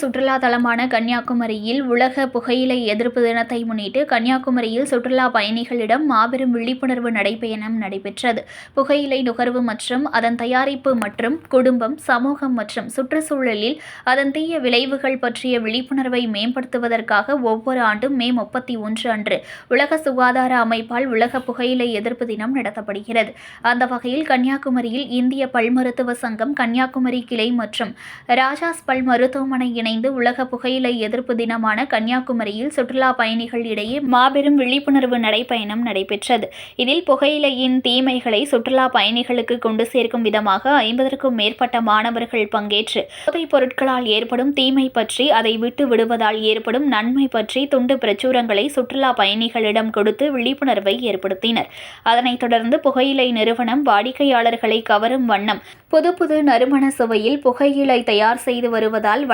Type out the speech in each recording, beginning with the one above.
சுற்றுலா தலமான கன்னியாகுமரியில் உலக புகையிலை எதிர்ப்பு தினத்தை முன்னிட்டு கன்னியாகுமரியில் சுற்றுலா பயணிகளிடம் மாபெரும் விழிப்புணர்வு நடைபயணம் நடைபெற்றது. புகையிலை நுகர்வு மற்றும் அதன் தயாரிப்பு மற்றும் குடும்பம் சமூகம் மற்றும் சுற்றுச்சூழலில் அதன் தீய விளைவுகள் பற்றிய விழிப்புணர்வை மேம்படுத்துவதற்காக ஒவ்வொரு ஆண்டும் மே முப்பத்தி ஒன்று அன்று உலக சுகாதார அமைப்பால் உலக புகையிலை எதிர்ப்பு தினம் நடத்தப்படுகிறது. அந்த வகையில் கன்னியாகுமரியில் இந்திய பல் மருத்துவ சங்கம் கன்னியாகுமரி கிளை மற்றும் ராஜாஸ் பல் மருத்துவமனை இணைந்து உலக புகையிலை எதிர்ப்பு தினமான கன்னியாகுமரியில் சுற்றுலா பயணிகள் இடையே மாபெரும் விழிப்புணர்வு நடைப்பயணம் நடைபெற்றது. இதில் புகையிலையின் தீமைகளை சுற்றுலா பயணிகளுக்கு கொண்டு சேர்க்கும் விதமாக ஐம்பதற்கும் மேற்பட்ட மாணவர்கள் பங்கேற்று போதைப் பொருட்களால் ஏற்படும் தீமை பற்றி அதை விட்டு விடுவதால் ஏற்படும் நன்மை பற்றி துண்டு பிரச்சுரங்களை சுற்றுலா பயணிகளிடம் கொடுத்து விழிப்புணர்வை ஏற்படுத்தினர். அதனைத் தொடர்ந்து புகையிலை நிறுவனம் வாடிக்கையாளர்களை கவரும் வண்ணம் புது புது நறுமண சுவையில் புகையிலை தயார் செய்து வருவதால்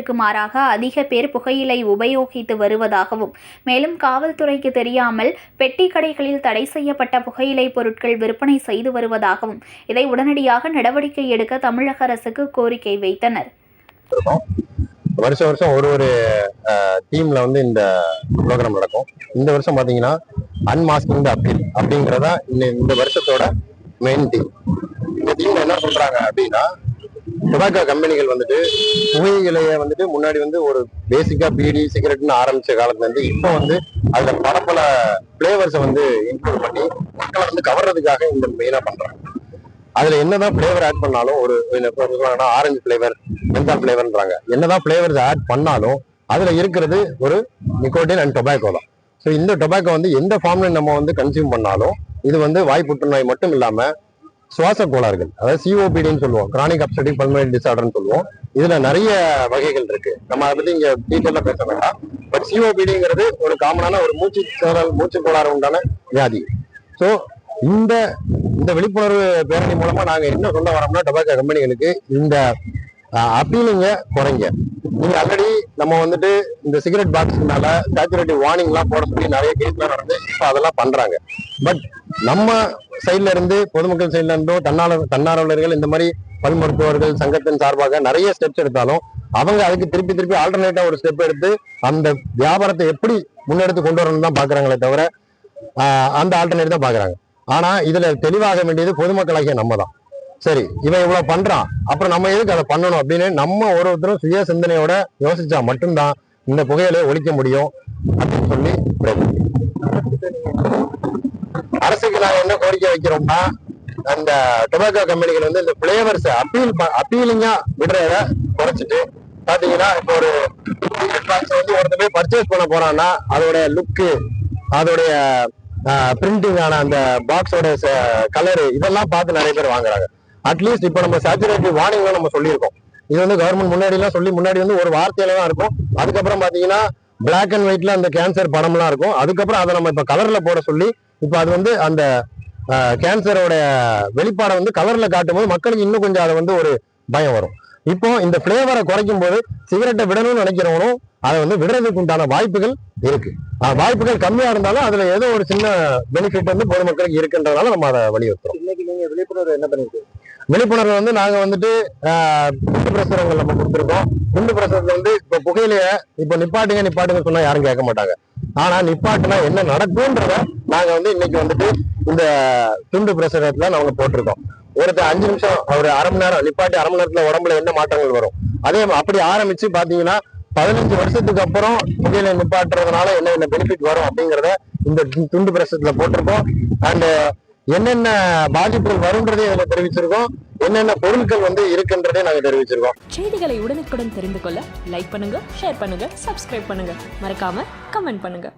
வழக்கத்திற்கு மாறாக அதிக பேர் புகையிலை உபயோகித்து வருவதாகவும் மேலும் காவல்துறைக்கு தெரியாமல் பெட்டி கடைகளில் தடை செய்யப்பட்ட புகையிலை பொருட்கள் விற்பனை செய்து வருவதாகவும் இதை உடனடியாக நடவடிக்கை எடுக்க தமிழக அரசுக்கு கோரிக்கை வைத்தனர். வருஷம் வருஷம் ஒரு ஒரு டீம்ல வந்து இந்த ப்ரோக்ராம் நடக்கும். இந்த வருஷம் பாத்தீங்கன்னா அன்மாஸ்கிங் த அப்பீல் அப்படிங்கறதா இந்த இந்த வருஷத்தோட மெயின் டீம் இந்த டீம்ல என்ன சொல்றாங்க அப்படின்னா டொபாக்கோ கம்பெனிகள் வந்துட்டு புகையிலைய வந்துட்டு முன்னாடி வந்து ஒரு பேசிக்கா பீடி சிகரெட்னு ஆரம்பிச்ச காலத்துல இருந்து இப்போ வந்து அதுல பல பல பிளேவர்ஸை வந்து இன்க்ளூட் பண்ணி மக்களை வந்து கவர்றதுக்காக இந்த மெயினா பண்றாங்க. அதுல என்னதான் பிளேவர் ஆட் பண்ணாலும் ஒரு ஆரஞ்சு பிளேவர் மெந்தா பிளேவர்ன்றாங்க என்னதான் பிளேவர்ஸ் ஆட் பண்ணாலும் அதுல இருக்கிறது ஒரு நிக்கோட்டின் அண்ட் டொபாக்கோ தான். ஸோ இந்த டொபாக்கோ வந்து எந்த ஃபார்ம்ல நம்ம வந்து கன்சியூம் பண்ணாலும் இது வந்து வாய் புற்றுநோய் மட்டும் இல்லாமல் சுவாச கோளாறுகள் அதாவது சிஓபிடின்னு சொல்லுவோம். கிரானிக் அப்சடிக் பல்மனரி டிசார்டர்னு சொல்லுவோம். இதுல நிறைய வகைகள் இருக்கு. நம்ம அதை பத்தி இங்க டீட்டெயிலா பேச வேண்டாம். பட் சிஓபிடிங்கிறது ஒரு காமனான ஒரு மூச்சு சேரல் மூச்சு கோளாறு உண்டான வியாதி. ஸோ இந்த இந்த விழிப்புணர்வு பேரணி மூலமா நாங்க என்ன சொல்ல வரோம்னா டொபாக்கோ கம்பெனிகளுக்கு இந்த அப்பீலிங்க குறைங்க. நீங்க ஆல்ரெடி நம்ம வந்துட்டு இந்த சிகரெட் பாக்ஸ்னால சேச்சுரேட்டிவ் வார்னிங் எல்லாம் போட சொல்லி நிறைய கேஸ்லாம் நடந்து இப்போ அதெல்லாம் பண்றாங்க. பட் நம்ம சைட்ல இருந்து பொதுமக்கள் சைட்ல இருந்தும் தன்னார்வ தன்னார்வலர்கள் இந்த மாதிரி பல் மருத்துவர்கள் சங்கத்தின் சார்பாக நிறைய ஸ்டெப்ஸ் எடுத்தாலும் அவங்க அதுக்கு திருப்பி திருப்பி ஆல்டர்னேட்டா ஒரு ஸ்டெப் எடுத்து அந்த வியாபாரத்தை எப்படி முன்னெடுத்து கொண்டு வரணும்னு தான் பாக்குறாங்களே தவிர அந்த ஆல்டர்னேட் தான் பாக்குறாங்க. ஆனா இதுல தெளிவாக வேண்டியது பொதுமக்களாகிய நம்ம தான் சரி இவன் இவ்வளவு பண்றான். அப்புறம் நம்ம எதுக்கு அதை பண்ணணும் அப்படின்னு நம்ம ஒரு ஒருத்தரும் சுய சிந்தனையோட யோசிச்சா மட்டும்தான் இந்த புகையில ஒழிக்க முடியும் அப்படின்னு சொல்லி அரசுக்கு நாங்க என்ன கோரிக்கை வைக்கிறோம்னா அந்த டொபாக்கோ கம்பெனிகள் வந்து இந்த பிளேவர்ஸ் அப்பீல் அப்பீலிங்கா விடுறத குறைச்சிட்டு பாத்தீங்கன்னா இப்போ ஒரு வந்து ஒருத்தர் போய் பர்ச்சேஸ் பண்ண போறான்னா அதோட லுக்கு அதோடைய பிரிண்டிங் ஆன அந்த பாக்ஸோட கலரு இதெல்லாம் பார்த்து நிறைய பேர் வாங்குறாங்க. அட்லீஸ்ட் இப்போ நம்ம சேச்சுரேட்டிவ் வார்னிங்லாம் நம்ம சொல்லியிருக்கோம். இது வந்து கவர்மெண்ட் முன்னாடிலாம் சொல்லி முன்னாடி வந்து ஒரு வார்த்தையில தான் இருக்கும். அதுக்கப்புறம் பார்த்தீங்கன்னா பிளாக் அண்ட் ஒயிட்ல அந்த கேன்சர் படம்லாம் இருக்கும். அதுக்கப்புறம் அதை நம்ம இப்போ கலரில் போட சொல்லி இப்போ அது வந்து அந்த கேன்சரோட வெளிப்பாடை வந்து கலரில் காட்டும் போது மக்களுக்கு இன்னும் கொஞ்சம் அதை வந்து ஒரு பயம் வரும். இப்போ இந்த ஃப்ளேவரை குறைக்கும் போது சிகரெட்டை விடணும்னு நினைக்கிறவனும் அதை வந்து விடுறதுக்கு உண்டான வாய்ப்புகள் இருக்கு. வாய்ப்புகள் கம்மியா இருந்தாலும் அதுல ஏதோ ஒரு சின்ன பெனிஃபிட் வந்து பொதுமக்களுக்கு இருக்குன்றதுனால நம்ம அதை வலியுறுத்துறோம். இன்னைக்கு நீங்க விழிப்புணர்வு என்ன பண்ணிருக்கீங்க? விழிப்புணர்வு வந்து நாங்க வந்துட்டு குண்டு பிரசுரங்கள் நம்ம கொடுத்துருக்கோம். குண்டு பிரசுரத்துல வந்து இப்ப புகையிலைய இப்ப நிப்பாட்டுங்க நிப்பாட்டுங்க சொன்னா யாரும் கேட்க மாட்டாங்க. ஆனா நிப்பாட்டுனா என்ன நடக்கும்ன்றத நாங்க வந்து இன்னைக்கு வந்துட்டு இந்த துண்டு பிரசுரத்துல நாங்க போட்டிருக்கோம். ஒருத்தர் அஞ்சு நிமிஷம் ஒரு அரை மணி நேரம் நிப்பாட்டி அரை மணி நேரத்துல உடம்புல என்ன மாற்றங்கள் வரும்? அதே அப்படி ஆரம்பிச்சு பாத்தீங்கன்னா பதினஞ்சு வருஷத்துக்கு அப்புறம் புகையில நிப்பாட்டுறதுனால என்ன என்ன பெனிஃபிட் வரும் அப்படிங்கறத இந்த துண்டு பிரசத்துல போட்டிருக்கோம். அண்ட் என்னென்ன பாதிப்புகள் வரும்ன்றதே இதுல தெரிவிச்சிருக்கோம். என்னென்ன பொருட்கள் வந்து இருக்குன்றதே நாங்க தெரிவிச்சிருக்கோம். செய்திகளை உடனுக்குடன் தெரிந்து கொள்ள லைக் பண்ணுங்க ஷேர் பண்ணுங்க சப்ஸ்கிரைப் பண்ணுங்க. மறக்காம கமெண்ட் பண்ணுங்க.